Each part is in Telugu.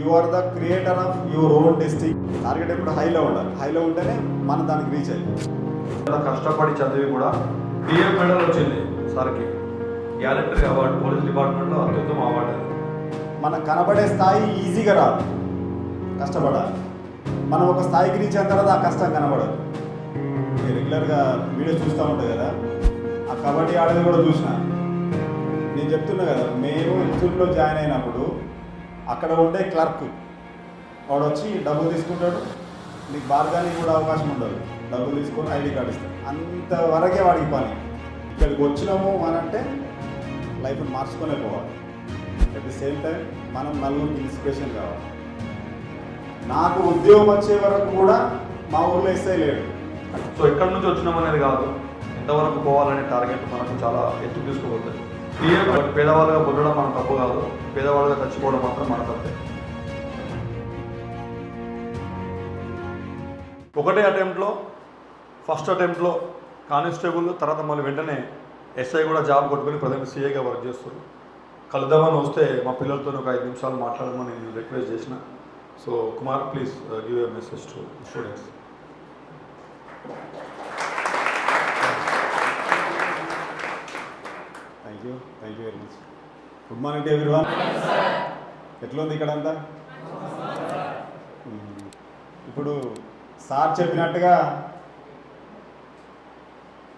You are the creator of your own district target ఎప్పుడు హైలో ఉండాలి. హైలో ఉంటేనే మనం దానికి రీచ్ అయ్యి. చాలా కష్టపడి చదివి కూడా పిఎం మెడల్ వచ్చింది సార్కి. గ్యాలెంటరీ అవార్డు పోలీస్ డిపార్ట్మెంట్లో అత్యుత్తమ అవార్డు మనం కనబడే స్థాయి ఈజీగా రాదు. కష్టపడాలి. మనం ఒక స్థాయికి రీచ్ అయిన తర్వాత ఆ కష్టం కనబడదు. రెగ్యులర్గా వీడియో చూస్తూ ఉంటాయి కదా ఆ కబడ్డీ ఆడేది కూడా చూసిన. నేను చెప్తున్నా కదా మేము ఇన్స్టిట్యూట్లో జాయిన్ అయినప్పుడు అక్కడ ఉండే క్లర్క్. వాడు వచ్చి డబ్బులు తీసుకుంటాడు. నీకు బార్గానికి కూడా అవకాశం ఉండదు. డబ్బులు తీసుకొని ఐడి కార్డు ఇస్తాడు. అంతవరకే వాడికి పని. ఇక్కడికి వచ్చినాము అని అంటే లైఫ్ని మార్చుకునే పోవాలి. అట్ ది సేమ్ టైం మనం నలుగురికి ఇన్స్పిరేషన్ కావాలి. నాకు ఉద్యోగం వచ్చే వరకు కూడా మా ఊర్లో ఎస్ఐ లేడు. సో ఎక్కడి నుంచి వచ్చినాం అనేది కాదు. ఎంతవరకు పోవాలనే టార్గెట్ మనకు చాలా ఎత్తు తీసుకుపోతుంది. పేదవాళ్ళుగా పుట్టడం మన తప్పు కాదు. పేదవాళ్ళుగా చచ్చిపోవడం మాత్రం మన తప్పే. ఒకటే అటెంప్ట్లో ఫస్ట్ అటెంప్ట్లో కానిస్టేబుల్ తర్వాత మళ్ళీ వెంటనే ఎస్ఐ కూడా జాబ్ కొట్టుకొని ప్రజెంట్ సీఏగా వర్క్ చేస్తారు. కలుద్దామని వస్తే మా పిల్లలతో ఒక ఐదు నిమిషాలు మాట్లాడమని నేను రిక్వెస్ట్ చేసిన. So Kumar please give a message to students you thank you very much good morning to everyone ఎట్లా ఉంది ఇక్కడ అంతా ఇప్పుడు సార్ చెప్పినట్టుగా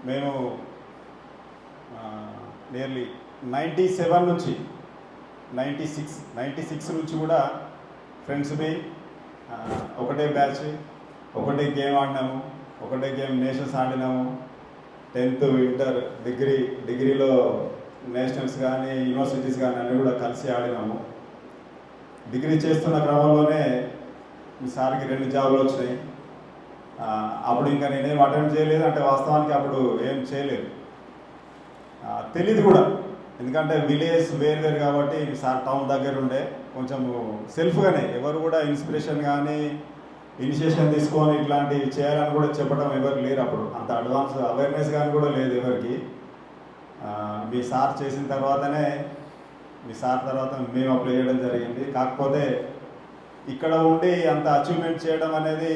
మేము నియర్లీ నైంటీ సెవెన్ నుంచి నైంటీ సిక్స్ నైంటీ సిక్స్ నుంచి కూడా ఫ్రెండ్స్ని ఒకటే బ్యాచ్ ఒకటే గేమ్ ఆడినాము ఒకటే గేమ్ నేషన్స్ ఆడినాము. టెన్త్ ఇంటర్ డిగ్రీ డిగ్రీలో నేషనల్స్ కానీ యూనివర్సిటీస్ కానీ అన్నీ కూడా కలిసి ఆడినాము. డిగ్రీ చేస్తున్న క్రమంలోనే మీ సార్కి రెండు జాబులు వచ్చినాయి. అప్పుడు ఇంకా నేనేం అటెంప్ట్ చేయలేదు అంటే వాస్తవానికి అప్పుడు ఏం చేయలేదు. తెలియదు తెలీదు కూడా. ఎందుకంటే విలేజ్ వేరు వేరు కాబట్టి మీ సార్ టౌన్ దగ్గర ఉండే కొంచెం సెల్ఫ్గానే ఎవరు కూడా ఇన్స్పిరేషన్ కానీ ఇనిషియేషన్ తీసుకొని ఇట్లాంటివి చేయాలని కూడా చెప్పడం ఎవరు లేరు అప్పుడు. అంత అడ్వాన్స్ అవేర్నెస్ కానీ కూడా లేదు ఎవరికి. మీ సార్ చేసిన తర్వాతనే మీ సార్ తర్వాత మేము అప్లై చేయడం జరిగింది. కాకపోతే ఇక్కడ ఉండి అంత అచీవ్మెంట్ చేయడం అనేది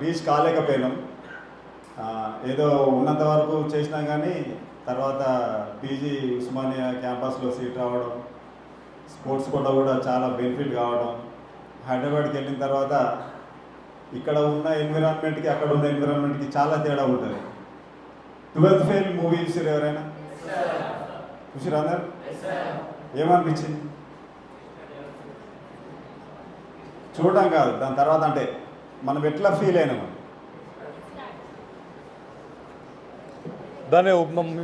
రీచ్ కాలేకపోయినాం. ఏదో ఉన్నంత వరకు చేసినా కానీ తర్వాత పీజీ ఉస్మానియా క్యాంపస్లో సీట్ రావడం స్పోర్ట్స్ కూడా కూడా చాలా బెనిఫిట్ కావడం హైదరాబాద్కి వెళ్ళిన తర్వాత ఇక్కడ ఉన్న ఎన్విరాన్మెంట్కి అక్కడ ఉన్న ఎన్విరాన్మెంట్కి చాలా తేడా ఉంటుంది. ట్వెల్త్ ఫెయిల్ మూవీ చూసారు ఎవరైనా? చూసారు అందరు ఏమనిపించింది? చూడడం కాదు దాని తర్వాత అంటే మనం ఎట్లా ఫీల్ అయినాము దాని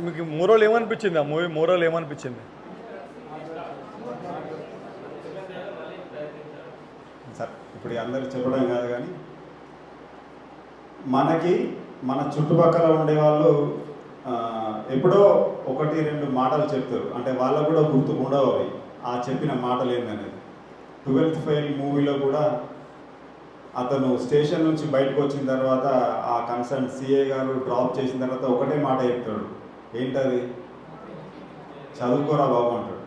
మీకు మూరోలు ఏమనిపించింది? ఆ మూవీ మూరోలు ఏమనిపించింది? సార్ ఇప్పుడు అందరు చెప్పడం కాదు కానీ మనకి మన చుట్టుపక్కల ఉండే వాళ్ళు ఎప్పుడో ఒకటి రెండు మాటలు చెప్తారు అంటే వాళ్ళకు కూడా గుర్తుకుండా ఉండవు అవి. ఆ చెప్పిన మాటలు ఏందనేది. ట్వెల్త్ ఫెయిల్ మూవీలో కూడా అతను స్టేషన్ నుంచి బయటకు వచ్చిన తర్వాత ఆ కన్సర్న్ సిఏ గారు డ్రాప్ చేసిన తర్వాత ఒకటే మాట చెప్తాడు ఏంటది? చదువుకోరా బాబు అంటాడు.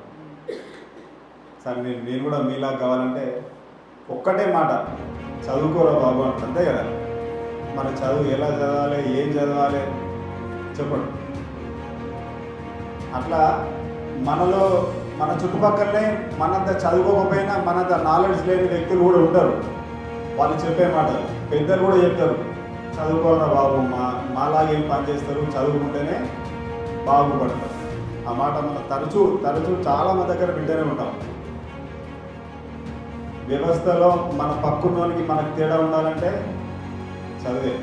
సార్ నేను నేను కూడా మీలా కావాలంటే ఒక్కటే మాట. చదువుకోరా బాబు అంటే అంతే కదా? మన చదువు ఎలా చదవాలి? ఏం చదవాలి? చెప్పండి. అట్లా మనలో మన చుట్టుపక్కలనే మనంత చదువుకోకపోయినా మనంత నాలెడ్జ్ లేని వ్యక్తులు కూడా ఉంటారు. వాళ్ళు చెప్పే మాటలు పెద్దలు కూడా చెప్తారు. చదువుకోరా బాబు మా మాలాగేం పని చేస్తారు? చదువుకుంటేనే బాగుపడతారు. ఆ మాట మనం తరచూ తరచూ చాలా మన దగ్గర వింటూనే ఉంటాం. వ్యవస్థలో మన పక్కున్నోనికి మనకు తేడా ఉండాలంటే చదివే.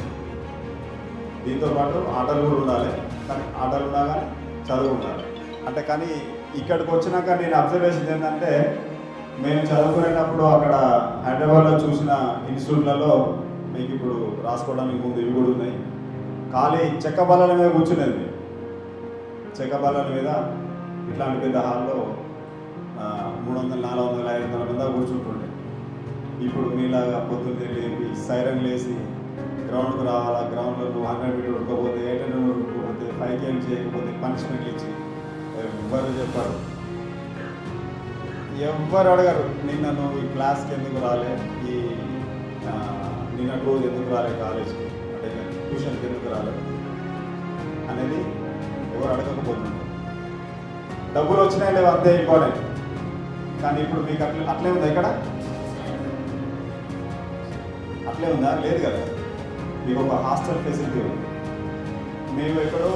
దీంతో పాటు ఆటలు కూడా ఉండాలి. కానీ ఆటలు ఉండగానే చదువు ఉండాలి. అంటే కానీ ఇక్కడికి వచ్చినాక నేను అబ్జర్వేషన్ ఏంటంటే మేము చదువుకునేటప్పుడు అక్కడ హైదరాబాద్లో చూసిన ఇన్స్టిట్యూట్లలో మీకు ఇప్పుడు రాసుకోవడానికి ముందు ఇవి కూడా ఉన్నాయి. ఖాళీ చెక్క బల్లల మీద కూర్చునేది చెక్క బల్లల మీద ఇట్లాంటి పెద్ద హాల్లో మూడు వందల నాలుగు వందల ఐదు వందల మంది కూర్చుంటుండే. ఇప్పుడు మీలాగా పొద్దున్నే లేపి సైరన్ లేసి గ్రౌండ్కి రావాలా? గ్రౌండ్లో నువ్వు హండ్రెడ్ మీటర్ ఉడకపోతే ఎయిట్ హండ్రెడ్ ఉడకపోతే ఫైవ్ కేఎం చేయకపోతే పనిష్మెంట్ ఇచ్చి ఎవ్వరు చెప్పారు. ఎవ్వరు అడగరు. నిన్న నువ్వు ఈ క్లాస్కి ఎందుకు రాలే? ఈ ఆ, నిన్న రోజు ఎందుకు రాలే కాలేజ్కి? అంటే ట్యూషన్కి ఎందుకు రాలే? అనేది ఎవరు అడగకపోతున్నారు. డబ్బులు వచ్చినాయి లేవు అంతే ఇంపార్టెంట్. కానీ ఇప్పుడు మీకు అట్లే అట్లే ఉందా ఇక్కడ? అట్లే ఉందా? లేదు కదా. మీకు ఒక హాస్టల్ ఫెసిలిటీ ఉంది. మేము ఎక్కడో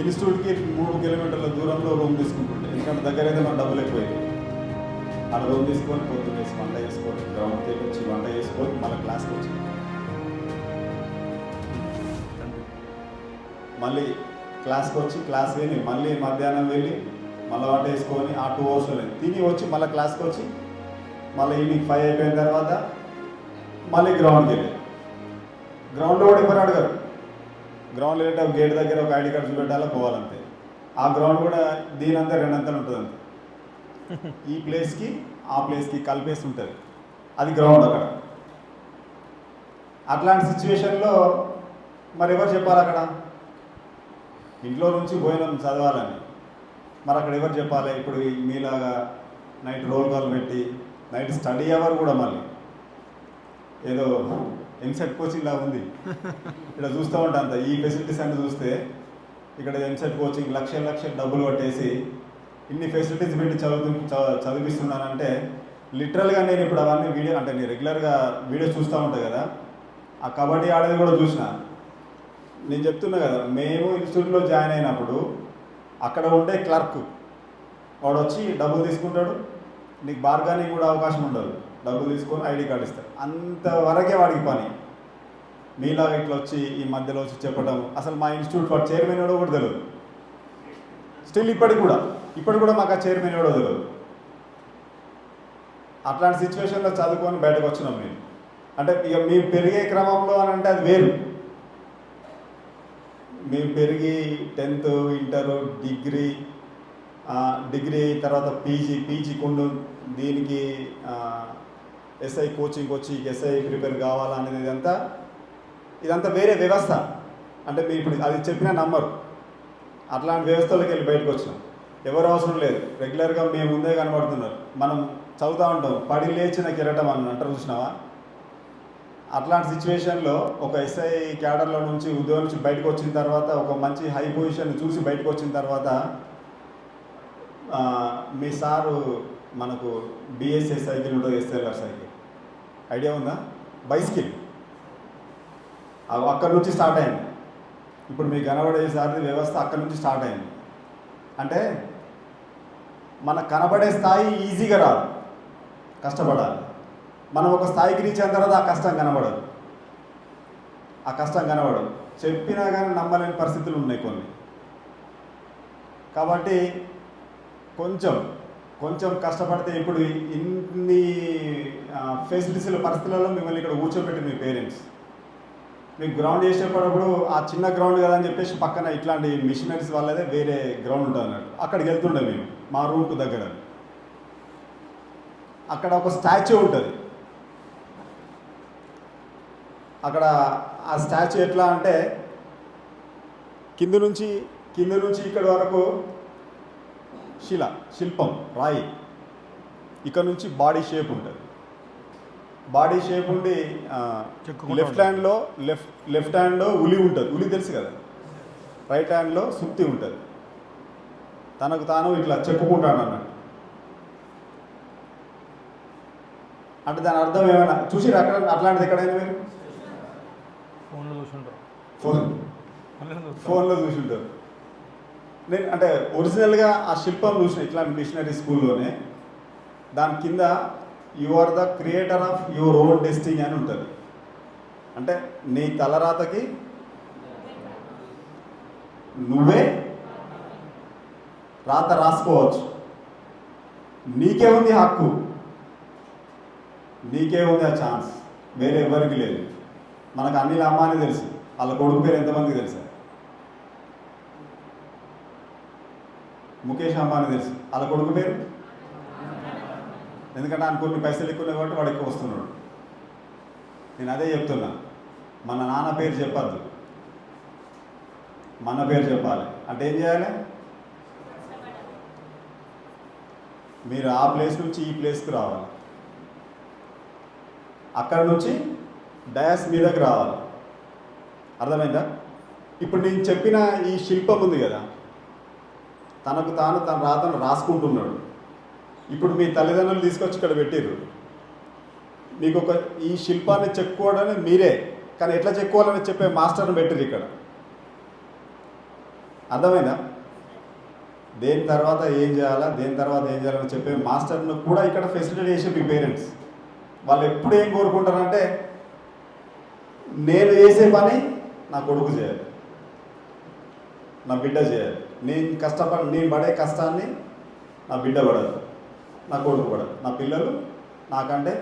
ఇన్స్టిట్యూట్కి మూడు కిలోమీటర్ల దూరంలో రూమ్ తీసుకుంటుండే. ఎందుకంటే దగ్గర అయితే మనం డబ్బులు ఎక్కువైంది అక్కడ రూమ్ తీసుకొని పొద్దున్న వేసి వంట చేసుకొని గ్రౌండ్ వెళ్ళి వచ్చి వంట చేసుకొని మళ్ళీ క్లాస్కి వచ్చి మళ్ళీ క్లాస్కి వచ్చి క్లాస్ విని మళ్ళీ మధ్యాహ్నం వెళ్ళి మళ్ళీ వంట వేసుకొని ఆ టూ అవర్స్లో తిని వచ్చి మళ్ళీ క్లాస్కి వచ్చి మళ్ళీ ఈవినింగ్ ఫైవ్ అయిపోయిన తర్వాత మళ్ళీ గ్రౌండ్కి వెళ్ళి. గ్రౌండ్లో కూడా ఎవరు అడగరు గ్రౌండ్ వెళ్ళేటప్పుడు గేట్ దగ్గర ఒక ఐడి కార్డు పెట్టాలో పోవాలంతే. ఆ గ్రౌండ్ కూడా దీని అంతా ఉంటుంది అంతే ఈ ప్లేస్కి ఆ ప్లేస్కి కలిపేసి ఉంటుంది అది గ్రౌండ్ అక్కడ. అట్లాంటి సిచ్యువేషన్లో మరి ఎవరు చెప్పాలి అక్కడ? ఇంట్లో నుంచి పోయినాం చదవాలని. మరి అక్కడ ఎవరు చెప్పాలి? ఇప్పుడు మీలాగా నైట్ రోల్ కాల్ పెట్టి నైట్ స్టడీ అవర్ కూడా మళ్ళీ. ఏదో ఎంసెట్ కోచింగ్ లాగా ఉంది. ఇక్కడ చూస్తూ ఉంటా అంత. ఈ ఫెసిలిటీస్ అన్ని చూస్తే ఇక్కడ ఎంసెట్ కోచింగ్ లక్ష లక్ష డబ్బులు పట్టేసి ఇన్ని ఫెసిలిటీస్ పెట్టి చదువు చ- చదివిస్తున్నానంటే లిటరల్గా నేను ఇప్పుడు అవన్నీ వీడియో అంటే నేను రెగ్యులర్గా వీడియో చూస్తూ ఉంటాను కదా. ఆ కబడ్డీ ఆడేది కూడా చూసిన. నేను చెప్తున్నా కదా మేము ఇన్స్టిట్యూట్లో జాయిన్ అయినప్పుడు అక్కడ ఉండే క్లర్క్ వాడు వచ్చి డబ్బులు తీసుకుంటాడు. నీకు బార్గానింగ్ కూడా అవకాశం ఉండదు. డబ్బులు తీసుకొని ఐడి కార్డు ఇస్తారు. అంతవరకే వాడికి పని. మీలాగా ఇట్లా వచ్చి ఈ మధ్యలో వచ్చి చెప్పడం అసలు మా ఇన్స్టిట్యూట్ వాడు చైర్మన్ ఎవడో కూడా తెలియదు స్టిల్ ఇప్పటికి కూడా ఇప్పటికి కూడా మాకు ఆ చైర్మన్ ఎవడో తెలియదు అట్లాంటి సిచ్యువేషన్లో చదువుకొని బయటకు వచ్చినాం మేము. అంటే ఇక మేము పెరిగే క్రమంలో అని అంటే అది వేరు. మేము పెరిగి టెన్త్ ఇంటర్ డిగ్రీ డిగ్రీ తర్వాత పీజీ పీజీ కొండు దీనికి ఎస్ఐ కోచింగ్ వచ్చి ఎస్ఐ ప్రిపేర్ కావాలా అనేది ఇదంతా. ఇదంతా వేరే వ్యవస్థ. అంటే మీరు ఇప్పుడు అది చెప్పిన నంబరు. అట్లాంటి వ్యవస్థలోకి వెళ్ళి బయటకు వచ్చినాం. ఎవరు అవసరం లేదు. రెగ్యులర్గా మేము ముందే కనబడుతున్నారు. మనం చదువుతూ ఉంటాం. పడి లేచిన కిరటం అని అంటారు చూసినావా? అట్లాంటి సిచ్యువేషన్లో ఒక ఎస్ఐ క్యాడర్లో నుంచి ఉద్యోగం నుంచి బయటకు వచ్చిన తర్వాత ఒక మంచి హై పొజిషన్ చూసి బయటకు వచ్చిన తర్వాత మీ సారు మనకు బిఎస్ఏ సైకిల్ ఉంటుంది ఎస్ఎల్ఆర్ సైకిల్ ఐడియా ఉందా? బైస్కిల్. అవి అక్కడి నుంచి స్టార్ట్ అయింది. ఇప్పుడు మీకు కనబడేసారి వ్యవస్థ అక్కడి నుంచి స్టార్ట్ అయింది. అంటే మన కనబడే స్థాయి ఈజీగా రాదు. కష్టపడాలి. మనం ఒక స్థాయికి రీచ్ అయిన తర్వాత ఆ కష్టం కనబడదు. ఆ కష్టం కనబడదు. చెప్పినా కానీ నమ్మలేని పరిస్థితులు ఉన్నాయి కొన్ని. కాబట్టి కొంచెం కొంచెం కష్టపడితే ఇప్పుడు ఇన్ని ఫెసిలిటీస్ల పరిస్థితులలో మిమ్మల్ని ఇక్కడ కూర్చోబెట్టి మీ పేరెంట్స్. మీకు గ్రౌండ్ చేసేటప్పుడు ఆ చిన్న గ్రౌండ్ కదా అని చెప్పేసి పక్కన ఇట్లాంటి మిషనరీస్ వాళ్ళదే వేరే గ్రౌండ్ ఉంటుంది అన్నట్టు. అక్కడికి వెళ్తుండే మేము మా రూమ్కు దగ్గర. అక్కడ ఒక స్టాచ్యూ ఉంటుంది. అక్కడ ఆ స్టాచ్యూ ఎట్లా అంటే కింద నుంచి కింద నుంచి ఇక్కడ వరకు శిల శిల్పం రాయి. ఇక్కడ నుంచి బాడీ షేప్ ఉంటుంది. బాడీ షేప్ ఉండి లెఫ్ట్. హ్యాండ్లో లెఫ్ట్ లెఫ్ట్ హ్యాండ్లో ఉలి ఉంటుంది. ఉలి తెలుసు కదా? రైట్ హ్యాండ్లో సుత్తి ఉంటుంది. తనకు తాను ఇట్లా చెప్పుకుంటాడు అన్నట్టు. అంటే దాని అర్థం ఏమైనా చూసిరా అక్కడ అట్లాంటిది ఎక్కడైనా మీరు? ఫోన్లో చూసుంటారు. ఫోన్. ఫోన్లో చూసి ఉంటారు నేను అంటే ఒరిజినల్గా ఆ శిల్పం చూసిన ఇట్లాంటి మిషనరీ స్కూల్లోనే దాని కింద you are the creator of your own destiny అని ఉంటుంది. అంటే నీ తలరాతకి నువ్వే రాత రాసుకోవచ్చు. నీకే ఉంది హక్కు. నీకే ఉంది ఆ ఛాన్స్. వేరే ఎవరికి లేదు. మనకు అన్ని అమ్మ అని తెలుసు. వాళ్ళ కొడుకు పేరు ఎంతమందికి తెలుసా? ముఖేష్ అంబానీ తెలుసు. వాళ్ళ కొడుకు పేరు? ఎందుకంటే ఆయన కొన్ని పైసలు ఎక్కువ కాబట్టి వాడు ఎక్కువ వస్తున్నాడు. నేను అదే చెప్తున్నా. మన నాన్న పేరు చెప్పద్దు. మన పేరు చెప్పాలి. అంటే ఏం చేయాలి? మీరు ఆ ప్లేస్ నుంచి ఈ ప్లేస్కి రావాలి. అక్కడ నుంచి డయాస్ మీదకి రావాలి. అర్థమైందా? ఇప్పుడు నేను చెప్పిన ఈ శిల్పం ఉంది కదా తనకు తాను తన రాతను రాసుకుంటున్నాడు. ఇప్పుడు మీ తల్లిదండ్రులు తీసుకొచ్చి ఇక్కడ పెట్టిర్రు. మీకు ఒక ఈ శిల్పాన్ని చెక్కుకోవడానికి మీరే కానీ ఎట్లా చెక్కుకోవాలని చెప్పే మాస్టర్ని పెట్టిర్రు ఇక్కడ. అర్థమైందా? దేని తర్వాత ఏం చేయాలా దేని తర్వాత ఏం చేయాలని చెప్పే మాస్టర్ను కూడా ఇక్కడ ఫెసిలిటీ చేసే మీ పేరెంట్స్ వాళ్ళు ఎప్పుడు ఏం కోరుకుంటారంటే నేను చేసే పని నా కొడుకు చేయాలి నా బిడ్డ చేయాలి నేను కష్టపడి నేను పడే కష్టాన్ని నా బిడ్డ పడదు. నా కొడుకు పడదు. నా పిల్లలు నాకంటే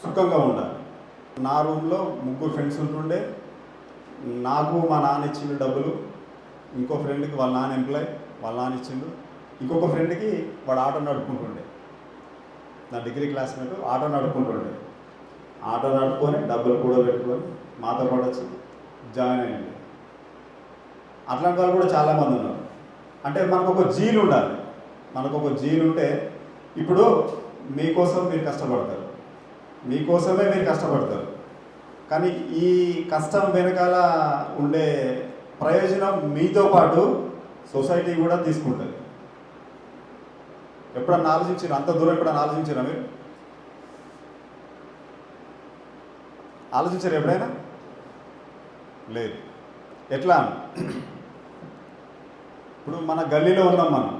సుఖంగా ఉండాలి. నా రూమ్లో ముగ్గురు ఫ్రెండ్స్ ఉంటుండే. నాకు మా నాన్న ఇచ్చిండు డబ్బులు. ఇంకో ఫ్రెండ్కి వాళ్ళ నాన్న ఎంప్లాయ్ వాళ్ళ నాన్న ఇచ్చిండు. ఇంకొక ఫ్రెండ్కి వాడు ఆటో నడుపుకుంటుండే. నా డిగ్రీ క్లాస్మేట్ ఆటో నడుపుకుంటుండే. ఆటో నడుపుకొని డబ్బులు కూడా పెట్టుకొని మాతో పాటు వచ్చి జాయిన్ అయ్యండి అట్లాంటి వాళ్ళు కూడా చాలామంది ఉన్నారు. అంటే మనకు ఒక జీల్ ఉండాలి. మనకు ఒక జీల్ ఉంటే ఇప్పుడు మీకోసం మీరు కష్టపడతారు. మీకోసమే మీరు కష్టపడతారు. కానీ ఈ కష్టం వెనకాల ఉండే ప్రయోజనం మీతో పాటు సొసైటీ కూడా తీసుకుంటుంది. ఎప్పుడన్నా ఆలోచించారు అంత దూరం ఎప్పుడన్నా ఆలోచించారా మీరు? ఆలోచించారు ఎప్పుడైనా? లేదు. ఎట్లా? ఇప్పుడు మన గల్లీలో ఉన్నాం మనం.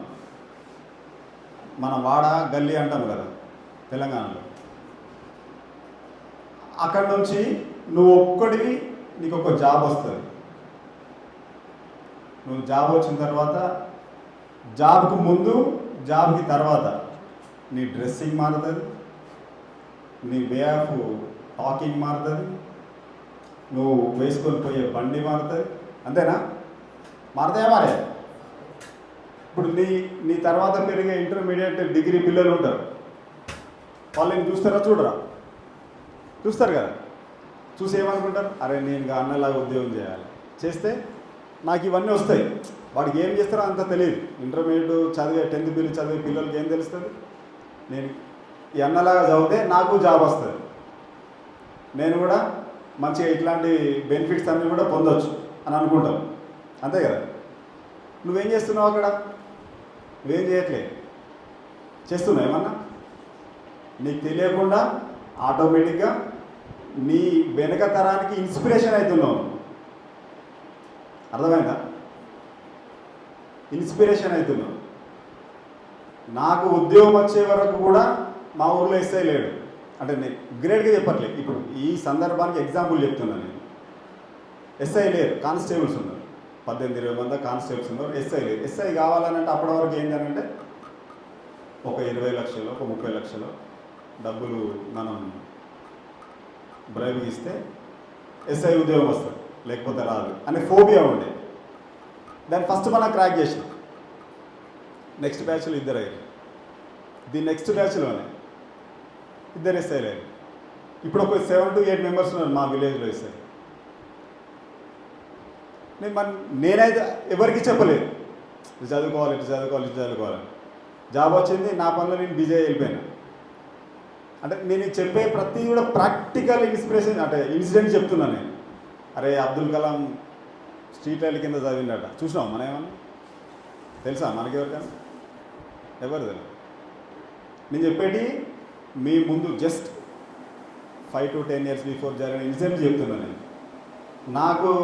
మన వాడ గల్లీ అంటాం కదా తెలంగాణలో. అక్కడ నుంచి నువ్వు ఒక్కడివి నీకు ఒక జాబ్ వస్తుంది. నువ్వు జాబ్ వచ్చిన తర్వాత జాబ్కు ముందు జాబ్కి తర్వాత నీ డ్రెస్సింగ్ మారుతుంది నీ వే ఆఫ్ టాకింగ్ మారుతుంది నువ్వు వేసుకొని పోయే బండి మారుతుంది. అంతేనా? మారుతాయా మారే ఇప్పుడు నీ నీ తర్వాత పెరిగే ఇంటర్మీడియట్ డిగ్రీ పిల్లలు ఉంటారు. వాళ్ళని చూస్తారా చూడరా? చూస్తారు కదా. చూసి ఏమనుకుంటారు? అరే నేను ఇంకా అన్నలాగా ఉద్యోగం చేయాలి. చేస్తే నాకు ఇవన్నీ వస్తాయి. వాడికి ఏం చేస్తారో అంత తెలియదు. ఇంటర్మీడియట్ చదివే టెన్త్ బిల్లు చదివే పిల్లలకి ఏం తెలుస్తుంది? నేను ఈ అన్నలాగా చదివితే నాకు జాబ్ వస్తుంది. నేను కూడా మంచిగా ఇట్లాంటి బెనిఫిట్స్ అన్నీ కూడా పొందొచ్చు అని అనుకుంటాం. అంతే కదా? నువ్వేం చేస్తున్నావు అక్కడ? నువ్వేం చేయట్లేదు చేస్తున్నా ఏమన్నా? నీకు తెలియకుండా ఆటోమేటిక్గా నీ వెనక తరానికి ఇన్స్పిరేషన్ అవుతున్నావు. అర్థమైందా? ఇన్స్పిరేషన్ అవుతున్నావు. నాకు ఉద్యోగం వచ్చే వరకు కూడా మా ఊర్లో ఎస్ఐ లేడు. అంటే నేను గ్రేట్గా చెప్పట్లేదు ఇప్పుడు ఈ సందర్భానికి ఎగ్జాంపుల్ చెప్తున్నాను నేను. ఎస్ఐ లేరు కానిస్టేబుల్స్ ఉన్నారు. పద్దెనిమిది ఇరవై మంది కానిస్టేబుల్స్ ఉన్నారు. ఎస్ఐ లేదు. ఎస్ఐ కావాలనంటే అప్పటి వరకు ఏంటంటే ఒక ఇరవై లక్షలు ఒక ముప్పై లక్షలు డబ్బులు మనం బ్రైబ్ ఇస్తే ఎస్ఐ ఉద్యోగం వస్తుంది. లేకపోతే రాదు. అనే ఫోబియా ఉండే. దాన్ని ఫస్ట్ మనం క్రాక్ చేసినాం. నెక్స్ట్ బ్యాచ్లో ఇద్దరు అయ్యారు. ది నెక్స్ట్ బ్యాచ్లోనే ఇద్దరు ఎస్ఐ లేరు ఇప్పుడు ఒక సెవెన్ టు ఎయిట్ మెంబర్స్ ఉన్నారు మా విలేజ్లో ఎస్ఐ నేను మన నేనైతే ఎవరికి చెప్పలేదు. ఇది చదువుకోవాలి ఇటు చదువుకోవాలి ఇటు చదువుకోవాలి. జాబ్ వచ్చింది నా పనిలో నేను బిజీ వెళ్ళిపోయాను. అంటే నేను చెప్పే ప్రతి కూడా ప్రాక్టికల్ ఇన్స్పిరేషన్ అంటే ఇన్సిడెంట్ చెప్తున్నాను నేను. అరే అబ్దుల్ కలాం స్ట్రీట్ లైట్ కింద చదివిండట. చూసినాం మనం ఏమన్నా? తెలుసా మనకెవరికైనా ఎవరు తెలియదు నేను చెప్పేటి మీ ముందు just five to ten years before జరిగిన ఇన్సిడెంట్ చెప్తున్నాను నేను. నాకు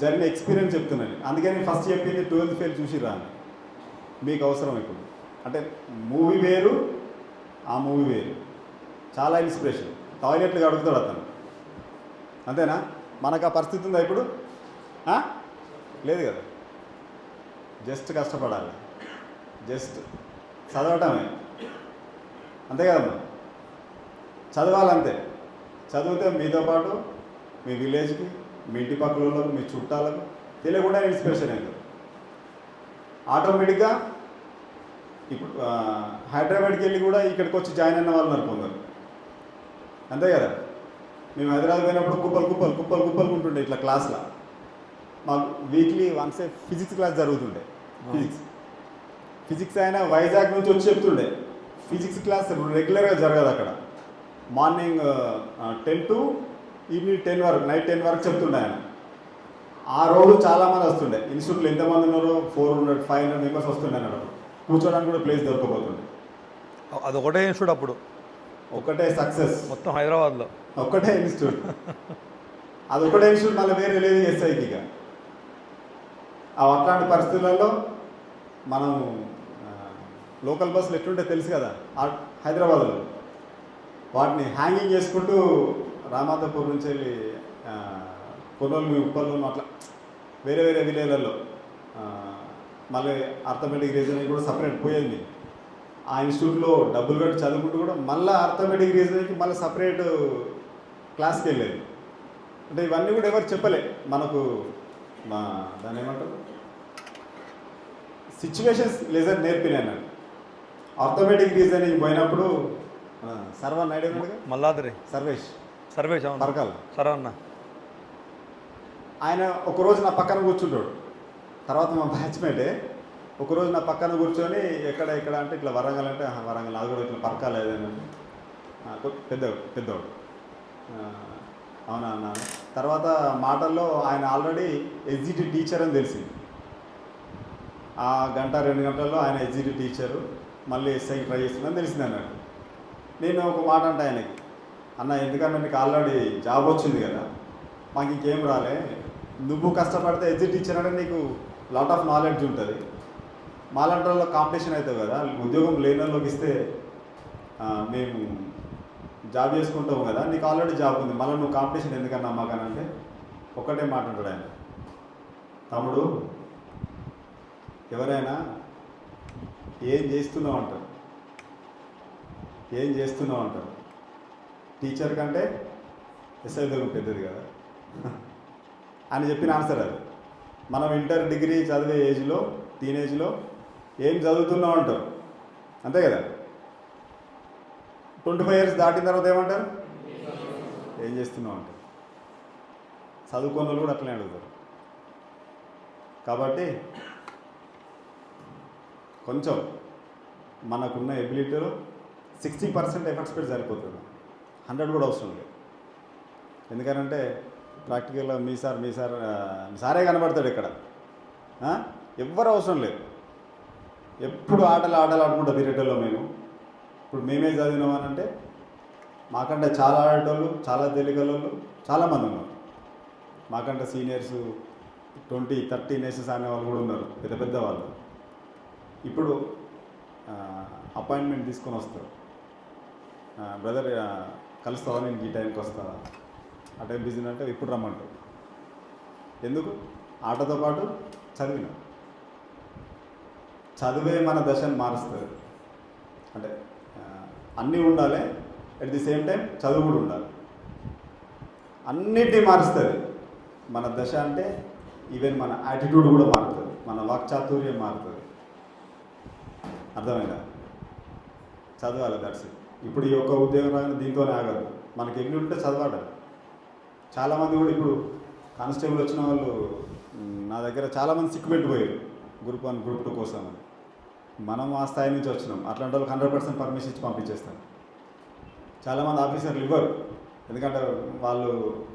జరిగిన ఎక్స్పీరియన్స్ చెప్తున్నాను. అందుకని నేను ఫస్ట్ చెప్పింది ట్వెల్త్ ఫెయిల్ చూసి రాను మీకు అవసరం ఇప్పుడు. అంటే మూవీ వేరు ఆ మూవీ వేరు. చాలా ఇన్స్పిరేషన్ టాయిలెట్లు అడుగుతాడు అతను. అంతేనా? మనకు ఆ పరిస్థితి ఉందా ఇప్పుడు? లేదు కదా. జస్ట్ కష్టపడాలి. జస్ట్ చదవటమే. అంతే కదమ్మా చదవాలంతే. చదివితే మీతో పాటు మీ విలేజ్కి మీ ఇంటి పక్కల వాళ్ళకు మీ చుట్టాలకు తెలియకుండా ఇన్స్పిరేషన్ అవుతుంది ఆటోమేటిక్గా ఇప్పుడు హైదరాబాద్కి వెళ్ళి కూడా ఇక్కడికి వచ్చి జాయిన్ అయిన వాళ్ళు కొందరు. అంతే కదా? మేము హైదరాబాద్ పోయినప్పుడు కుప్పలు కుప్పలు కుప్పలు కుప్పలు ఉంటుండే ఇట్లా క్లాస్లో. మాకు వీక్లీ వన్స్ ఫిజిక్స్ క్లాస్ జరుగుతుండే. ఫిజిక్స్. ఫిజిక్స్ అయినా వైజాగ్ నుంచి వచ్చి చెప్తుండే ఫిజిక్స్ క్లాస్ రెగ్యులర్గా జరగదు అక్కడ. Morning ten to evening ten వరకు నైట్ టెన్ వరకు చెప్తుండే ఆయన. ఆ రోజు చాలామంది వస్తుండే. ఇన్స్టిట్యూట్లో ఎంతమంది ఉన్నారో four hundred five hundred members వస్తుండే అన్నాడు కూర్చోడానికి కూడా ప్లేస్ దొరకపోతుండే. అది ఒకటే ఇన్స్టిట్యూట్ అప్పుడు. ఒకటే సక్సెస్. మొత్తం హైదరాబాద్లో. ఒక్కటే ఇన్స్టిట్యూట్. అది ఒకటే ఇన్స్టిట్యూట్ మళ్ళీ వేరే లేదు ఎస్ఐకి ఇక. ఆ అట్లాంటి పరిస్థితులలో మనం లోకల్ బస్సులు ఎట్లుంటే తెలుసు కదా హైదరాబాద్లో. వాటిని హ్యాంగింగ్ చేసుకుంటూ రామాంతపూర్ నుంచి వెళ్ళి కొనోలు ఉప్పల్లో అట్లా వేరే వేరే విలేజ్లలో మళ్ళీ అర్థమెటిక్ రీజనింగ్ కూడా సపరేట్ పోయేది. ఆ ఇన్స్టిట్యూట్లో డబ్బులు కట్టి చదువుకుంటూ కూడా మళ్ళీ అర్థమెటిక్ రీజనింగ్కి మళ్ళీ సపరేట్ క్లాస్కి వెళ్ళేది. అంటే ఇవన్నీ కూడా ఎవరు చెప్పలే. మనకు మా దాన్ని ఏమంటారు? సిచ్యువేషన్స్ లెజర్ నేర్పినాయి నాకు ఆర్థోమేటిక్ రీజనింగ్ పోయినప్పుడు ఐడియా ఉన్నాడుగా? మల్లాద్రి. సర్వేష్. సర్వేష్ అవును పరకాల సరే అన్న. ఆయన ఒకరోజు నా పక్కన కూర్చుంటాడు. తర్వాత మా బ్యాచ్మేటే ఒకరోజు నా పక్కన కూర్చొని ఎక్కడ ఎక్కడ అంటే ఇట్లా వరంగల్ అంటే "ఆహా, వరంగల్ అది కూడా ఇట్లా పరకాల ఏదైనా పెద్దవాడు పెద్దవాడు. అవునా అన్న? తర్వాత మాటల్లో ఆయన ఆల్రెడీ ఎగ్జిటి టీచర్ అని తెలిసింది. ఆ గంట రెండు గంటల్లో ఆయన ఎగ్జిటి టీచరు మళ్ళీ ఎస్ఐ ట్రై చేస్తుందని తెలిసింది అన్నాడు. నేను ఒక మాట అంటే ఆయనకి. అన్న ఎందుకన్నా నీకు ఆల్రెడీ జాబ్ వచ్చింది కదా? మాకు ఇంకేం రాలే. నువ్వు కష్టపడితే ఎగ్జిట్ టీచర్ అంటే నీకు లాట్ ఆఫ్ నాలెడ్జ్ ఉంటుంది. మాలాంటి కాంపిటీషన్ అవుతుంది కదా? ఉద్యోగం లేని వాళ్ళకి ఇస్తే మేము జాబ్ చేసుకుంటాం కదా? నీకు ఆల్రెడీ జాబ్ ఉంది. మళ్ళీ నువ్వు కాంపిటీషన్ ఎందుకన్నా అమ్మకానంటే ఒక్కటే మాట అంటాడు ఆయన. తమ్ముడు ఎవరైనా ఏం చేస్తున్నావు అంటారు? ఏం చేస్తున్నావు అంటారు? టీచర్ కంటే ఎస్ఐ ఉద్యోగం పెద్దది కదా. అని చెప్పిన ఆన్సర్ అది. మనం ఇంటర్ డిగ్రీ చదివే ఏజ్లో టీనేజ్లో ఏం చదువుతున్నావు అంటారు? అంతే కదా? ట్వంటీ ఫైవ్ ఇయర్స్ దాటిన తర్వాత ఏమంటారు? ఏం చేస్తున్నావు అంటారు? చదువుకున్న వాళ్ళు కూడా అట్లనే అడుగుతారు. కాబట్టి కొంచెం మనకున్న ఎబిలిటీలో సిక్స్టీ పర్సెంట్ ఎఫర్ట్స్ పెట్టి సరిపోతుంది. హండ్రెడ్ కూడా అవసరం లేదు. ఎందుకనంటే ప్రాక్టికల్గా మీ సార్ మీ సార్ సారే కనబడతాడు ఇక్కడ. ఎవ్వరు అవసరం లేదు. ఎప్పుడు ఆటలు ఆటలు ఆడుకుంటా తిరిగేటోళ్ళం మేము. ఇప్పుడు మేమే చదివినామని అంటే మాకంటే చాలా ఆడేటోళ్ళు చాలా తెలియగలవాళ్ళు చాలామంది ఉన్నారు. మాకంటే సీనియర్స్ ట్వంటీ థర్టీ నేసెస్ అనే వాళ్ళు కూడా ఉన్నారు పెద్ద పెద్ద వాళ్ళు. ఇప్పుడు అపాయింట్మెంట్ తీసుకొని వస్తారు. బ్రదర్ కలుస్తావా? నేను ఈ టైంకి వస్తావా ఆ టైం బిజీ అంటే ఇప్పుడు రమ్మంటారు ఎందుకు? ఆటతో పాటు చదివిన. చదివే మన దశను మారుస్తుంది. అంటే అన్నీ ఉండాలి అట్ ది సేమ్ టైం చదువు కూడా ఉండాలి. అన్నిటినీ మారుస్తుంది. మన దశ అంటే ఈవెన్ మన యాటిట్యూడ్ కూడా మారుతుంది. మన వాక్చాతుర్యం మారుతుంది. అర్థమైందా? చదవాలి దట్స్ ఇట్. ఇప్పుడు ఈ యొక్క ఉద్యోగం రాగానే దీంతోనే ఆగదు. మనకి ఎన్ని ఉంటే చదవడం చాలామంది కూడా ఇప్పుడు కానిస్టేబుల్ వచ్చిన వాళ్ళు నా దగ్గర చాలామంది సిక్కుపెట్టిపోయారు గ్రూప్ వన్ గ్రూప్ టూ కోసం. మనం ఆ స్థాయి నుంచి వచ్చినాం. అట్లాంటి వాళ్ళకి హండ్రెడ్ పర్సెంట్ పర్మిషన్ ఇచ్చి పంపించేస్తాం. చాలామంది ఆఫీసర్లు ఇవ్వరు. ఎందుకంటే వాళ్ళు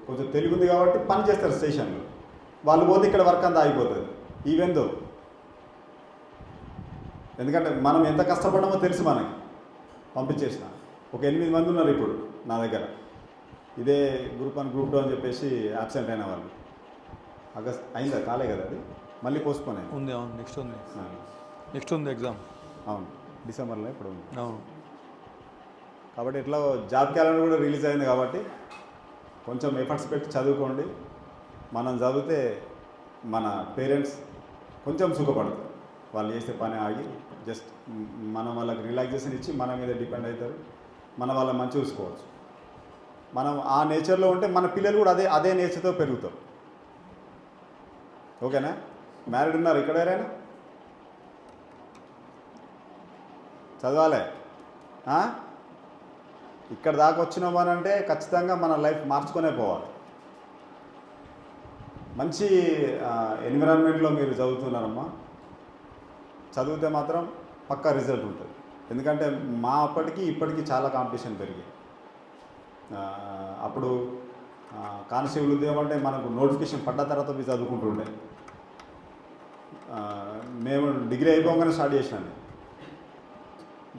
కొంచెం తెలివి ఉంది కాబట్టి పని చేస్తారు స్టేషన్లో. వాళ్ళు పోతే ఇక్కడ వర్క్ అంతా ఆగిపోతుంది. ఈవెందో ఎందుకంటే మనం ఎంత కష్టపడ్డామో తెలుసు మనకి. పంపించేసిన. ఒక ఎనిమిది మంది ఉన్నారు ఇప్పుడు నా దగ్గర. ఇదే గ్రూప్ వన్ గ్రూప్ టూ అని చెప్పేసి అబ్సెంట్ అయిన వాళ్ళు. ఆగస్ట్ అయిందా? కాలే కదా అది. మళ్ళీ పోస్ట్పోన్ అయింది. ఉంది అవును నెక్స్ట్ ఉంది. నెక్స్ట్ ఉంది ఎగ్జామ్ అవును డిసెంబర్లో ఇప్పుడు ఉంది. అవును. కాబట్టి ఇట్లా జాబ్ క్యాలెండర్ కూడా రిలీజ్ అయింది కాబట్టి కొంచెం ఎఫర్ట్స్ పెట్టి చదువుకోండి. మనం చదివితే మన పేరెంట్స్ కొంచెం సుఖపడతారు. వాళ్ళు చేసే పని ఆగి జస్ట్ మనం వాళ్ళకి రిలాక్సేషన్ ఇచ్చి మన మీద డిపెండ్ అవుతారు. మన వాళ్ళ మంచి చూసుకోవచ్చు. మనం ఆ నేచర్లో ఉంటే మన పిల్లలు కూడా అదే అదే నేచర్తో పెరుగుతారు. ఓకేనా? మ్యారీడ్ ఉన్నారు ఇక్కడ ఎవరైనా? చదవాలి. ఇక్కడ దాకా వచ్చినామని అంటే ఖచ్చితంగా మన లైఫ్ మార్చుకునే పోవాలి. మంచి ఎన్విరాన్మెంట్లో మీరు చదువుతున్నారమ్మా. చదివితే మాత్రం పక్కా రిజల్ట్ ఉంటుంది. ఎందుకంటే మా అప్పటికి ఇప్పటికి చాలా కాంపిటీషన్ పెరిగాయి. అప్పుడు కానిస్టేబుల్ ఉద్యోగం అంటే మనకు నోటిఫికేషన్ పడ్డ తర్వాత మీరు చదువుకుంటుండే. మేము డిగ్రీ అయిపోగానే స్టార్ట్ చేసినాను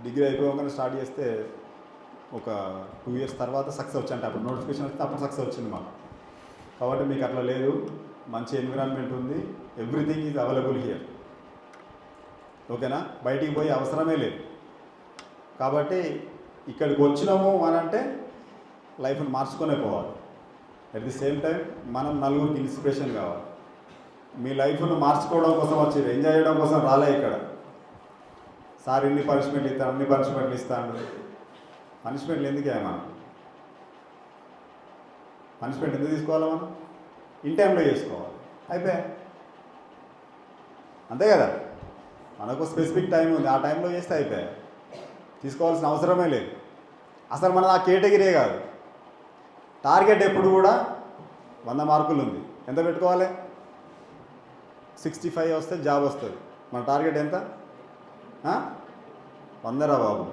డిగ్రీ అయిపోగానే స్టార్ట్ చేస్తే ఒక టూ ఇయర్స్ తర్వాత సక్సెస్ వచ్చి అంటే అప్పుడు నోటిఫికేషన్ వస్తే అప్పుడు సక్సెస్ వచ్చింది మాకు. కాబట్టి మీకు అట్లా లేదు. మంచి ఎన్విరాన్మెంట్ ఉంది. ఎవ్రీథింగ్ ఈజ్ అవైలబుల్ హియర్ ఓకేనా? బయటికి పోయే అవసరమే లేదు. కాబట్టి ఇక్కడికి వచ్చినాము అని అంటే లైఫ్ని మార్చుకొనే పోవాలి. అట్ ది సేమ్ టైం మనం నలుగురికి ఇన్స్పిరేషన్ కావాలి. మీ లైఫ్ను మార్చుకోవడం కోసం వచ్చి ఎంజాయ్ చేయడం కోసం రాలే ఇక్కడ. సార్ ఇన్ని పనిష్మెంట్ ఇస్తాను అన్ని పనిష్మెంట్లు ఇస్తాను పనిష్మెంట్లు ఎందుకే మనం? పనిష్మెంట్ ఎందుకు తీసుకోవాలి మనం? ఇన్ టైంలో చేసుకోవాలి. అయిపోయా? అంతే కదా? మనకు స్పెసిఫిక్ టైం ఉంది. ఆ టైంలో చేస్తే అయిపోయా? తీసుకోవాల్సిన అవసరమే లేదు. అసలు మన ఆ కేటగిరీ కాదు. టార్గెట్ ఎప్పుడు కూడా వంద మార్కులు ఉంది. ఎంత పెట్టుకోవాలి? సిక్స్టీ ఫైవ్ వస్తే జాబ్ వస్తుంది. మన టార్గెట్ ఎంత? వందరా బాబు.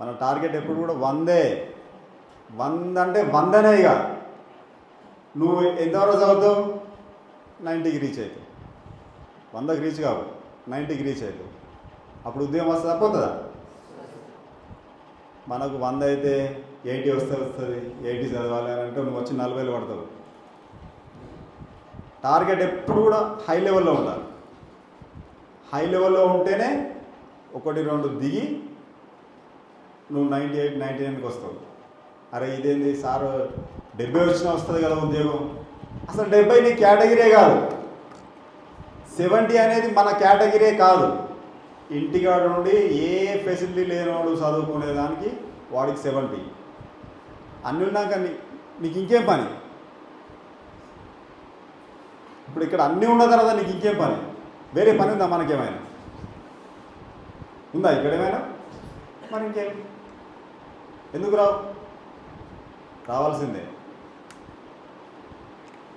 మన టార్గెట్ ఎప్పుడు కూడా వందే. వంద అంటే వందనే ఇక. నువ్వు ఎంతవరకు చదువుతావు? నైంటీకి రీచ్ అవుతావు వందకి రీచ్ కావు. నైంటీకి రీచ్ అవుతావు అప్పుడు ఉద్యోగం వస్తుందా పోతుందా మనకు వంద అయితే ఎయిటీ వస్తే వస్తుంది ఎయిటీ చదవాలి అని అంటే నువ్వు వచ్చి నలభైలు పడతావు. టార్గెట్ ఎప్పుడు కూడా హై లెవెల్లో ఉండాలి. హై లెవెల్లో ఉంటేనే ఒకటి రెండు దిగి నువ్వు నైంటీ ఎయిట్ నైంటీ నైన్కి వస్తావు. అరే ఇదేంది సార్? డెబ్బై వచ్చినా వస్తుంది కదా ఉద్యోగం. అసలు డెబ్బై నీ కేటగిరే కాదు. సెవెంటీ అనేది మన కేటగిరీ కాదు. ఇంటికాడ నుండి ఏ ఫెసిలిటీ లేనివాడు చదువుకునేదానికి వాడికి సెవెంటీ. అన్నీ ఉన్నాక నీకు ఇంకేం పని? ఇప్పుడు ఇక్కడ అన్నీ ఉన్న తర్వాత నీకు ఇంకేం పని? వేరే పని ఉందా మనకేమైనా? ఉందా ఇక్కడ ఏమైనా మరి ఇంకేం ఎందుకు రావు? రావాల్సిందే.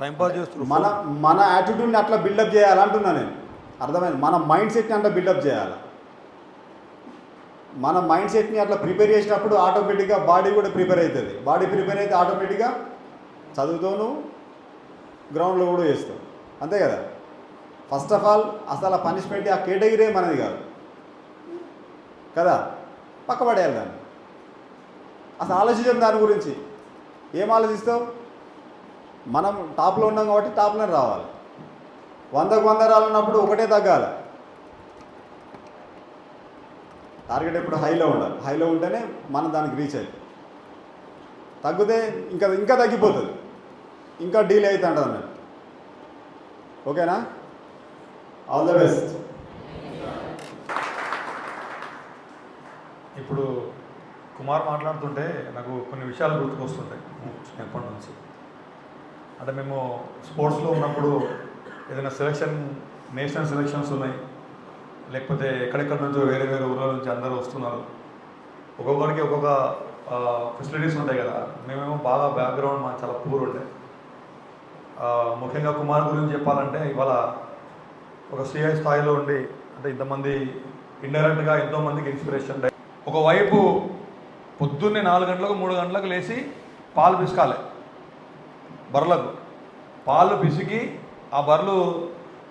టైం పాస్ చేస్తున్నారు. మన మన యాటిట్యూడ్ని అట్లా బిల్డప్ చేయాలంటున్నా నేను. అర్థమైంది? మన మైండ్ సెట్ని అట్లా బిల్డప్ చేయాలి? మన మైండ్ సెట్ని అట్లా ప్రిపేర్ చేసినప్పుడు ఆటోమేటిక్గా బాడీ కూడా ప్రిపేర్ అవుతుంది. బాడీ ప్రిపేర్ అయితే ఆటోమేటిక్గా చదువుతోను గ్రౌండ్లో కూడా చేస్తాం. అంతే కదా? ఫస్ట్ ఆఫ్ ఆల్ అసలు ఆ పనిష్మెంట్ ఆ కేటగిరీ మనది కాదు. కదా? పక్కపడేయాలి దాన్ని. అసలు ఆలోచించాం దాని గురించి. ఏం ఆలోచిస్తావు? మనం టాప్లో ఉన్నాం కాబట్టి టాప్లోనే రావాలి. వందకు వంద రాలన్నప్పుడు ఒకటే తగ్గాలి. టార్గెట్ ఎప్పుడు హైలో ఉండాలి. హైలో ఉంటేనే మనం దానికి రీచ్ అవుతుంది తగ్గితే ఇంకా ఇంకా తగ్గిపోతుంది. ఇంకా డీలే అవుతుంది అంటది అన్నట్టు. ఓకేనా? ఆల్ ద బెస్ట్ ఇప్పుడు కుమార్ మాట్లాడుతుంటే నాకు కొన్ని విషయాలు గుర్తుకొస్తుంటాయి. ఎప్పటి నుంచి? అంటే మేము స్పోర్ట్స్లో ఉన్నప్పుడు ఏదైనా సెలక్షన్ నేషనల్ సెలక్షన్స్ ఉన్నాయి. లేకపోతే ఎక్కడెక్కడ నుంచో వేరే వేరే ఊర్ల నుంచి అందరూ వస్తున్నారు. ఒక్కొక్కరికి ఒక్కొక్క ఫెసిలిటీస్ ఉంటాయి కదా. మేమేమో బాగా బ్యాక్గ్రౌండ్ మాకు చాలా పూర్ ఉండే. ముఖ్యంగా కుమార్ గురించి చెప్పాలంటే ఇవాళ ఒక సిఐ స్థాయిలో ఉండి అంటే ఇంతమంది ఇండైరెక్ట్గా ఎంతోమందికి ఇన్స్పిరేషన్ ఒకవైపు పొద్దున్నే నాలుగు గంటలకు మూడు గంటలకు లేచి పాలు పిసుకాలి. బర్రలకు. పాలు పిసికి ఆ బర్రెలు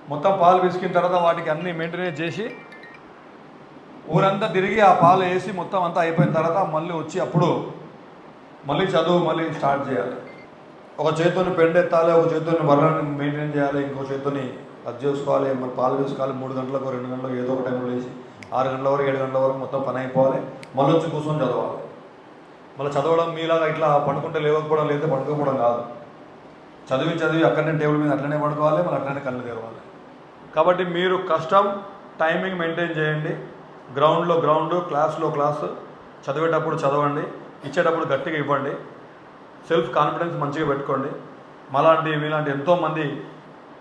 మొత్తం పాలు పిసికిన తర్వాత వాటికి అన్ని మెయింటెనెన్స్ చేసి ఊరంతా తిరిగి ఆ పాలు వేసి మొత్తం అంతా అయిపోయిన తర్వాత మళ్ళీ వచ్చి అప్పుడు మళ్ళీ చదువు మళ్ళీ స్టార్ట్ చేయాలి. ఒక చేతిని పెండెత్తాలి ఒక చేతిని బర్రెని మెయింటైన్ చేయాలి ఇంకో చేతిని అది చేసుకోవాలి మరి పాలు వేసుకోవాలి మూడు గంటలకు రెండు గంటలకు ఏదో ఒక టైంలో వేసి ఆరు గంటల వరకు ఏడు గంటల వరకు మొత్తం పని అయిపోవాలి. మళ్ళీ వచ్చి కూర్చొని చదవాలి. మళ్ళీ చదవడం మీలాగా ఇట్లా పడుకుంటే లేవకపోవడం లేదా పడుకోకపోవడం కాదు. చదివి చదివి అక్కడనే టేబుల్ మీద అట్లనే పడుకోవాలి మళ్ళీ అట్లనే కళ్ళు తెరవాలి. కాబట్టి మీరు కష్టం టైమింగ్ మెయింటైన్ చేయండి. గ్రౌండ్లో గ్రౌండ్ క్లాస్లో క్లాస్ చదివేటప్పుడు చదవండి ఇచ్చేటప్పుడు గట్టిగా ఇవ్వండి. సెల్ఫ్ కాన్ఫిడెన్స్ మంచిగా పెట్టుకోండి. మాలాంటి మీలాంటి ఎంతోమంది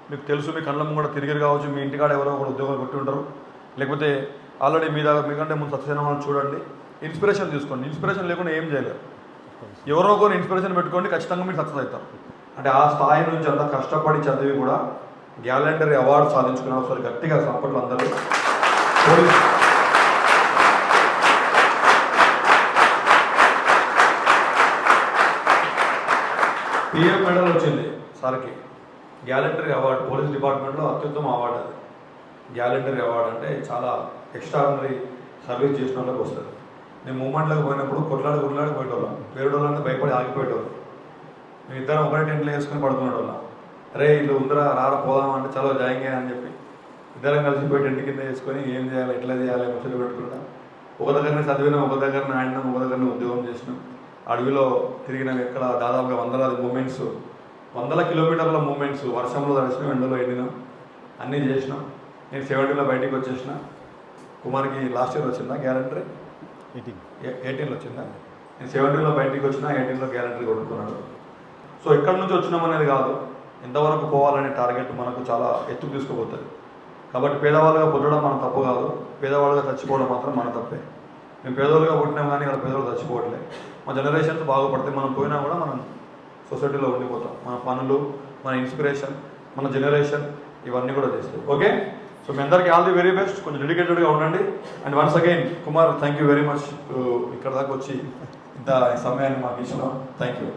మీకు తెలుసు మీ కళ్ళ ముందు కూడా తిరిగి కావచ్చు మీ ఇంటికాడ ఎవరో ఒకరు ఉద్యోగాలు కొట్టి ఉంటారు. లేకపోతే ఆల్రెడీ మీ దగ్గర మీకంటే ముందు సక్సెస్ అయిన వాళ్ళని చూడండి. ఇన్స్పిరేషన్ తీసుకోండి. ఇన్స్పిరేషన్ లేకుండా ఏం చేయలేరు. ఎవరో ఒకరు ఇన్స్పిరేషన్ పెట్టుకోండి ఖచ్చితంగా మీరు సక్సెస్ అవుతారు. అంటే ఆ స్థాయి నుంచి అంత కష్టపడి చదివి కూడా గ్యాలంటరీ అవార్డు సాధించుకున్న ఒకసారి గట్టిగా సపోర్ట్లు అందరూ. పోలీస్ పిఎం మెడల్ వచ్చింది సార్కి. గ్యాలంటరీ అవార్డు పోలీస్ డిపార్ట్మెంట్లో అత్యుత్తమ అవార్డు అది. గ్యాలంటరీ అవార్డు అంటే చాలా ఎక్స్ట్రాడినరీ సర్వీస్ చేసిన వాళ్ళకి వస్తుంది. నేను మూమెంట్లోకి పోయినప్పుడు కొట్లాడి కొట్లాడి పోయేటోళ్ళం. వేరే వాళ్ళని భయపడి ఆగిపోయేటోళ్ళం. ఇద్దరం ఒకటే టెంట్లో వేసుకుని పడుకునేటోళ్ళం వాళ్ళం అరే ఇల్లు ఉందరా రారా పోదాం అంటే చలో జాయింగ్ అని చెప్పి. ఇద్దరం కలిసి పోయి టెంట్ కింద వేసుకొని ఏం చేయాలి ఎట్లా చేయాలి ముచ్చట పెట్టుకుంటా. ఒక దగ్గరనే చదివినాం ఒక దగ్గర ఆడినాం ఒక దగ్గరనే ఉద్యోగం చేసినాం. అడవిలో తిరిగినాం ఎక్కడ దాదాపుగా వందలాది మూమెంట్స్. వందల కిలోమీటర్ల మూమెంట్స్. వర్షంలో తడిచినాం ఎండలో ఎండినాం. అన్నీ చేసినాం. నేను సెవెంటీలో బయటికి వచ్చేసిన. కుమార్కి లాస్ట్ ఇయర్ వచ్చిందా గ్యారంటీ ఎయిటీన్. ఎయిటీన్లో వచ్చిందా? నేను సెవెంటీన్లో బయటికి వచ్చిన ఎయిటీన్లో గ్యారంటీ కొట్టుకున్నాడు సో ఎక్కడి నుంచి వచ్చినాం అనేది కాదు. ఎంతవరకు పోవాలనే టార్గెట్ మనకు చాలా ఎత్తుకు తీసుకుపోతుంది. కాబట్టి పేదవాళ్ళుగా పుట్టడం మన తప్పు కాదు. పేదవాళ్ళుగా చచ్చిపోవడం మాత్రం మన తప్పే. మేము పేదవాళ్ళుగా పుట్టినాం కానీ వాళ్ళ పేదవాళ్ళు చచ్చిపోవట్లే. మా జనరేషన్స్ బాగుపడితే మనం పోయినా కూడా మనం సొసైటీలో ఉండిపోతాం. మన పనులు మన ఇన్స్పిరేషన్ మన జనరేషన్ ఇవన్నీ కూడా చేస్తాయి ఓకే సో మీ అందరికీ ఆల్ ది వెరీ బెస్ట్. కొంచెం డెడికేటెడ్గా ఉండండి. And once again Kumar thank you very much ఇక్కడ దాకా వచ్చి ఇంత సమయాన్ని మాకు ఇచ్చినాం. Thank you